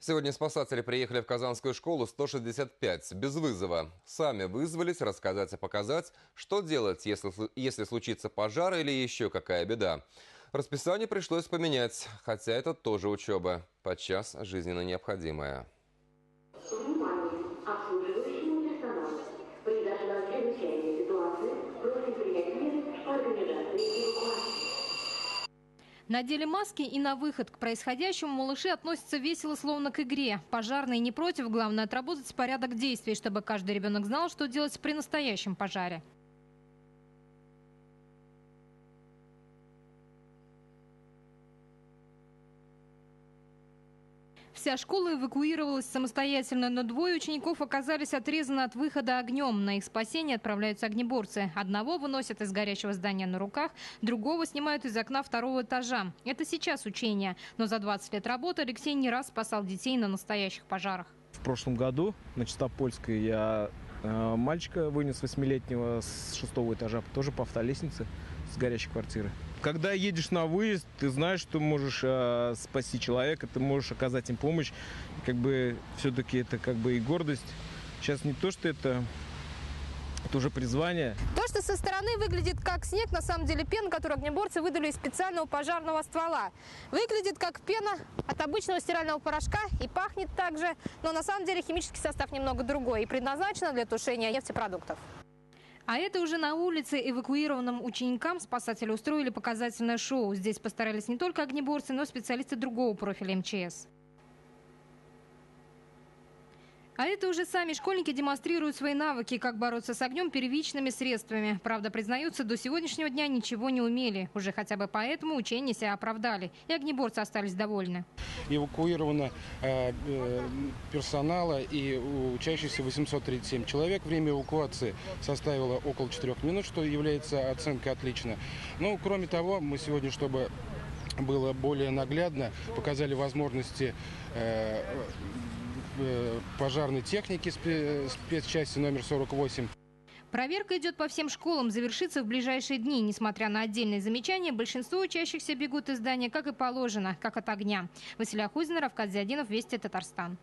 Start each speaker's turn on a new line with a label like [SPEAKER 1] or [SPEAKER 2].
[SPEAKER 1] Сегодня спасатели приехали в Казанскую школу 165 без вызова. Сами вызвались рассказать и показать, что делать, если, если случится пожар или еще какая беда. Расписание пришлось поменять, хотя это тоже учеба, подчас жизненно необходимая.
[SPEAKER 2] Надели маски и на выход к происходящему малыши относятся весело, словно к игре. Пожарные не против, главное отработать порядок действий, чтобы каждый ребенок знал, что делать при настоящем пожаре. Вся школа эвакуировалась самостоятельно, но двое учеников оказались отрезаны от выхода огнем. На их спасение отправляются огнеборцы. Одного выносят из горящего здания на руках, другого снимают из окна второго этажа. Это сейчас учение. Но за 20 лет работы Алексей не раз спасал детей на настоящих пожарах.
[SPEAKER 3] В прошлом году на Чистопольской я э, мальчика вынес восьмилетнего с шестого этажа, тоже по автолестнице с горящей квартиры. Когда едешь на выезд, ты знаешь, что можешь э, спасти человека, ты можешь оказать им помощь. Как бы все-таки это как бы и гордость. Сейчас не то, что это это уже призвание.
[SPEAKER 4] То, что со стороны выглядит как снег, на самом деле пена, которую огнеборцы выдали из специального пожарного ствола. Выглядит как пена от обычного стирального порошка и пахнет также, но на самом деле химический состав немного другой и предназначена для тушения нефтепродуктов.
[SPEAKER 2] А это уже на улице эвакуированным ученикам спасатели устроили показательное шоу. Здесь постарались не только огнеборцы, но и специалисты другого профиля МЧС. А это уже сами школьники демонстрируют свои навыки, как бороться с огнем первичными средствами. Правда, признаются, до сегодняшнего дня ничего не умели. Уже хотя бы поэтому учения себя оправдали. И огнеборцы остались довольны.
[SPEAKER 5] Эвакуировано э, э, персонала и учащихся 837 человек. Время эвакуации составило около 4 минут, что является оценкой отлично. Ну, кроме того, мы сегодня, чтобы было более наглядно, показали возможности э, пожарной техники спецчасти номер 48.
[SPEAKER 2] Проверка идет по всем школам, завершится в ближайшие дни. Несмотря на отдельные замечания, большинство учащихся бегут из здания, как и положено, как от огня. Василия Хузина, Равкат Зиадинов, Вести, Татарстан.